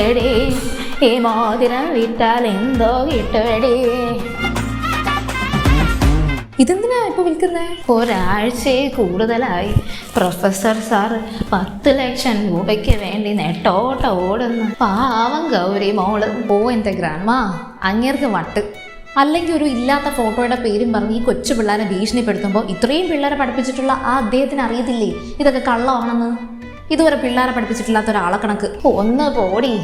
എടി ഈ മോതിരം വിറ്റാൽ എന്തോ കിട്ടുവടി. ഇതെന്തിനാ ഇപ്പൊ വിൽക്കുന്നത് ഒരാഴ്ചയെ കൂടുതലായി. പ്രൊഫസർ സാർ പത്ത് ലക്ഷം രൂപയ്ക്ക് വേണ്ടി നെട്ടോട്ട ഓടുന്നു. പാവം ഗൗരി മോൾ. ഓ എന്റെ ഗ്രാൻമ അങ്ങേർക്ക് വട്ട്. അല്ലെങ്കിൽ ഒരു ഇല്ലാത്ത ഫോട്ടോയുടെ പേരും പറഞ്ഞ് ഈ കൊച്ചു പിള്ളേരെ ഭീഷണിപ്പെടുത്തുമ്പോൾ ഇത്രയും പിള്ളേരെ പഠിപ്പിച്ചിട്ടുള്ള ആ അദ്ദേഹത്തിന് അറിയത്തില്ലേ? ഇതൊക്കെ കള്ളമാണെന്ന്. ഇതുവരെ പിള്ളേരെ പഠിപ്പിച്ചിട്ടില്ലാത്ത ഒരാളെ കണക്ക്. ഒന്ന് പോടി.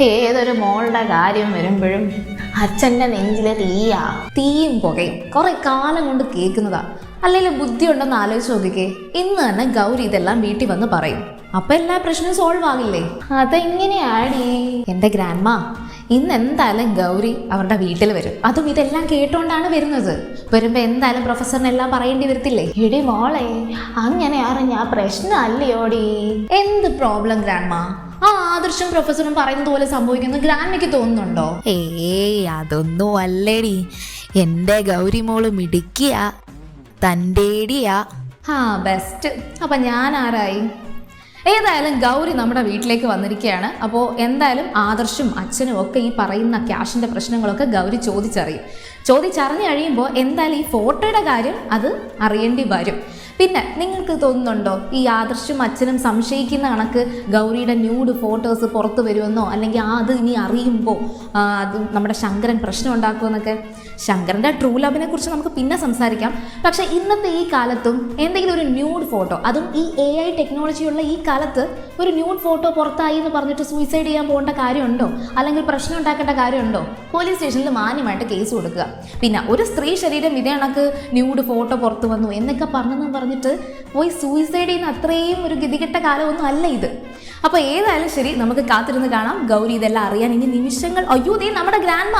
ഏതൊരു മോളുടെ കാര്യം വരുമ്പോഴും അച്ഛന്റെ നെഞ്ചിലെ തീയാ. തീയും പുകയും കുറെ കാലം കൊണ്ട് കേൾക്കുന്നതാ. അല്ലെങ്കിൽ ബുദ്ധി ഉണ്ടെന്ന് ആലോചിച്ച് നോക്കിക്കേ. ഇന്ന് തന്നെ ഗൗരി ഇതെല്ലാം വീട്ടിൽ വന്ന് പറയും. അപ്പൊ എല്ലാ പ്രശ്നവും സോൾവ് ആകില്ലേ? അതെങ്ങനെയാടി? എന്റെ ഗ്രാൻഡ്മ ഇന്ന് എന്തായാലും ഗൗരി അവരുടെ വീട്ടിൽ വരും. അതും ഇതെല്ലാം കേട്ടോണ്ടാണ് വരുന്നത്. വരുമ്പോ എന്തായാലും പ്രൊഫസറിന് എല്ലാം പറയേണ്ടി വരത്തില്ലേ? എടി മോളെ അങ്ങനെ അറിഞ്ഞ പ്രശ്നമല്ലയോടി? എന്ത് പ്രോബ്ലം ഗ്രാൻഡ്മ? ആ ആദർശം പ്രൊഫസറും പറയുന്നത് പോലെ സംഭവിക്കുന്നു ഗ്രാൻഡ്മയ്ക്ക് തോന്നുന്നുണ്ടോ? ഏയ് അതൊന്നും അല്ലേടി. എന്റെ ഗൗരി മോൾ മിടുക്കിയ തന്റെടിയാ. ആ ബെസ്റ്റ് അപ്പൊ ഞാൻ ആരായി? ഏതായാലും ഗൗരി നമ്മുടെ വീട്ടിലേക്ക് വന്നിരിക്കുകയാണ്. അപ്പോൾ എന്തായാലും ആദർശും അച്ഛനും ഒക്കെ ഈ പറയുന്ന ക്യാഷിന്റെ പ്രശ്നങ്ങളൊക്കെ ഗൗരി ചോദിച്ചറിയും. ചോദിച്ചറിഞ്ഞു കഴിയുമ്പോൾ എന്തായാലും ഈ ഫോട്ടോയുടെ കാര്യം അത് അറിയേണ്ടി വരും. പിന്നെ നിങ്ങൾക്ക് തോന്നുന്നുണ്ടോ ഈ ആദർശും അച്ഛനും സംശയിക്കുന്ന കണക്ക് ഗൗരിയുടെ ന്യൂഡ് ഫോട്ടോസ് പുറത്തു വരുമെന്നോ? അല്ലെങ്കിൽ അത് ഇനി അറിയുമ്പോൾ അത് നമ്മുടെ ശങ്കരൻ പ്രശ്നം ഉണ്ടാക്കുമെന്നൊക്കെ? ശങ്കരന്റെ ട്രൂ ലവിനെ കുറിച്ച് നമുക്ക് പിന്നെ സംസാരിക്കാം. പക്ഷെ ഇന്നത്തെ ഈ കാലത്തും എന്തെങ്കിലും ഒരു ന്യൂഡ് ഫോട്ടോ അതും ഈ എ ഐ ടെക്നോളജിയുള്ള ഈ കാലത്ത് ഒരു ന്യൂഡ് ഫോട്ടോ പുറത്തായി എന്ന് പറഞ്ഞിട്ട് സൂയിസൈഡ് ചെയ്യാൻ പോകേണ്ട കാര്യമുണ്ടോ? അല്ലെങ്കിൽ പ്രശ്നം ഉണ്ടാക്കേണ്ട കാര്യമുണ്ടോ? പോലീസ് സ്റ്റേഷനിൽ മാന്യമായിട്ട് കേസ് കൊടുക്കുക. പിന്നെ ഒരു സ്ത്രീ ശരീരം ഇതേ കണക്ക് ന്യൂഡ് ഫോട്ടോ പുറത്തു വന്നു എന്നൊക്കെ പറഞ്ഞെന്ന് പറഞ്ഞിട്ട് പോയി സൂയിസൈഡ് ചെയ്യുന്ന അത്രയും ഒരു ഗതികെട്ട കാലമൊന്നും അല്ല ഇത്. അപ്പോൾ ഏതായാലും ശരി നമുക്ക് കാത്തിരുന്ന് കാണാം. ഗൗരി ഇതെല്ലാം അറിയാൻ ഇനി നിമിഷങ്ങൾ. അയ്യോ ദേ നമ്മുടെ ഗ്രാൻഡ്